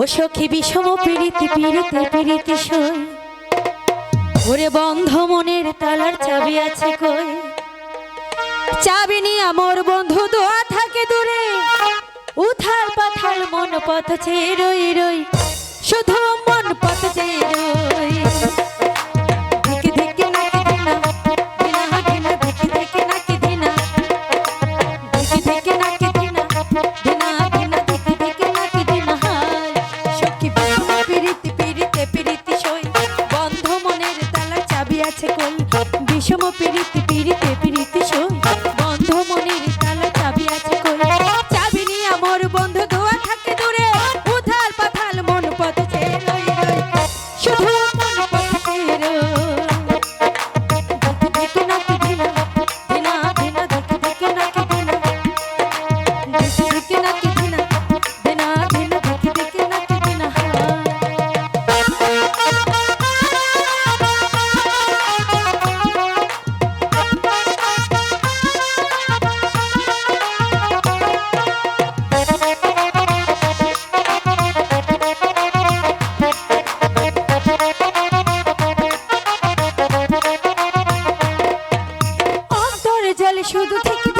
ও বিষম পীড়িতি পীড়িতি পীড়িতি সই। ওরে বন্ধ মনের তালার চাবি আছে কই? চাবি নিয়ে আমার বন্ধু দোয়া থাকে দূরে। উথাল পাথাল মন পথ চেয়ে রই রই, শুধু মন পথ চেয়ে রই। Yeah. গোপীর শুধু থেকে